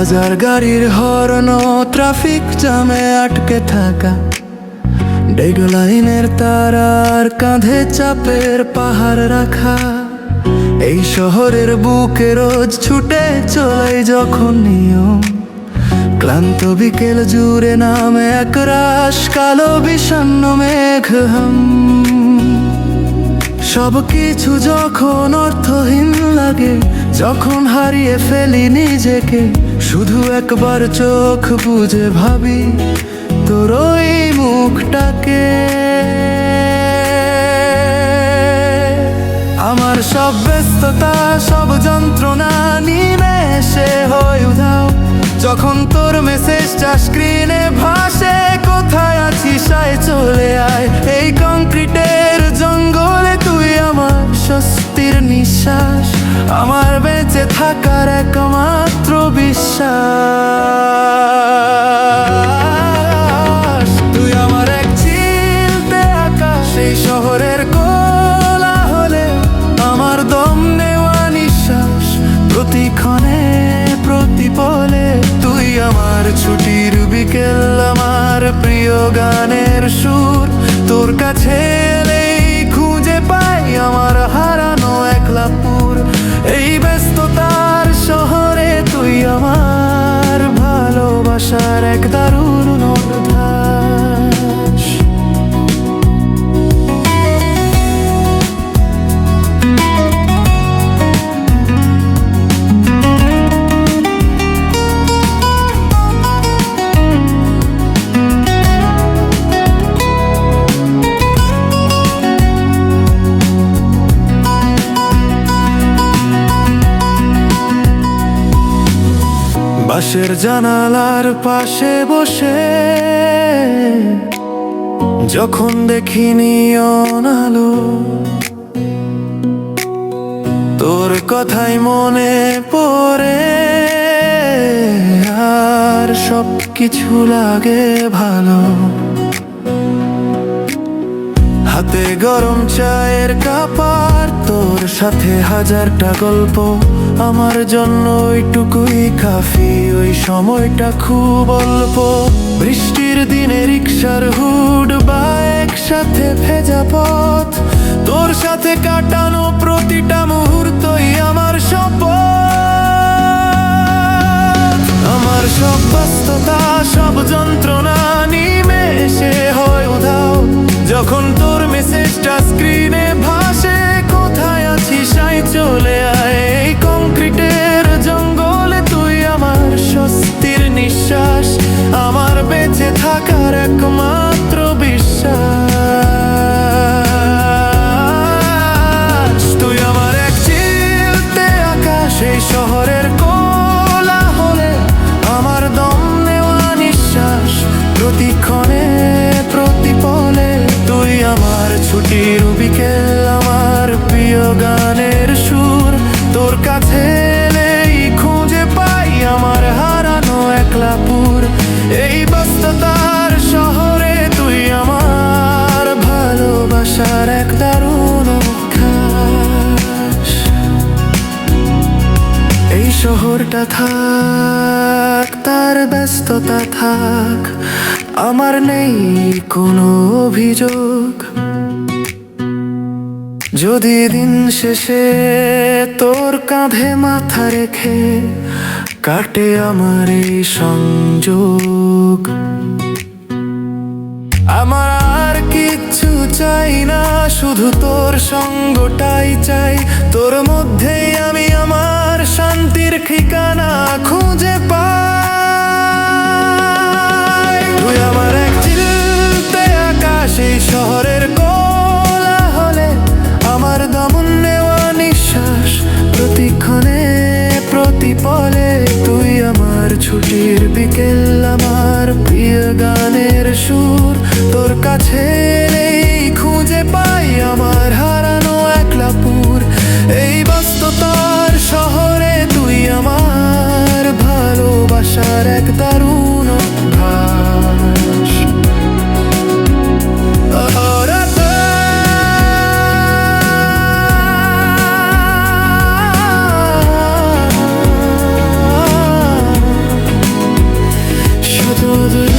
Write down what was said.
হাজার গাড়ির horn traffic জামে আটকে থাকা। ডেগলাইনের তারার কাঁধে চাপের পাহাড় রাখা। এই শহরের বুকে রোজ ছুটে চলে যখন নিয়ম। ক্লান্ত বিকেল জুড়ে নামে এক রাশ কালো বিষণ্ণ মেঘ হাম। সব কিছু যখন অর্থহীন লাগে, যখন হারিয়ে ফেলি নিজেকে শুধু একবার চোখ বুঝে ভাবি তোর ওই মুখটাকে। আমার সব ব্যস্ততা, সব যন্ত্রণা নিমেষে হয়ে উধাও। যখন তোর মেসেজটা স্ক্রিনে ভাসে, কোথায় আছিস চলে আয়। এই কংক্রিটের জঙ্গলে তুই আমার স্বস্তির নিঃশ্বাস। আমার থাকার একমাত্র বিশ্বাস। তুই আমার এক চিলতে আকাশ এই শহরের কোলা হলে আমার দম নেওয়া নিঃশ্বাস। প্রতিক্ষণে প্রতিপলে তুই আমার ছুটির বিকেল, আমার প্রিয় গানের সুর। বাসের জানালার পাশে বসে, যখন দেখি নিয়ন আলো, তোর কথাই মনে পড়ে, আর সব কিছু লাগে ভালো। হাতে গরম চায়ের কাপার, তোর সাথে হাজারটা গল্প আমার জন্য ওইটুকুই কাফি ওই সময়টা খুব অল্প। বৃষ্টির দিনে রিক্সার হুড বা একসাথে ভেজা পথ, তোর সাথে কাটানো প্রতিটা বেঁচে থাকার একমাত্র বিশ্বাস। তুই আমার এক চিলতে আকাশ এই শহরের শহরটা থাক, তার ব্যস্ততা থাক, আমার নেই কোনো অভিযোগ। যদি দিন শেষে তোর কাঁধে মাথা রেখে কাটে আমার এই সংযোগ। আমার আর কিচ্ছু চাই না শুধু তোর সঙ্গটাই চাই। তোর মধ্যেই আমি আমার শান্তির ঠিকানা খুঁজে পাই। তুই আমার এক চিলতে আকাশ, এই শহরের কোলা হলে আমার দমন নেওয়া নিঃশ্বাস, প্রতিক্ষণে প্রতিপলে তুই আমার ছুটির বিকেল, আমার প্রিয় গানের সুর, তোর কাছে other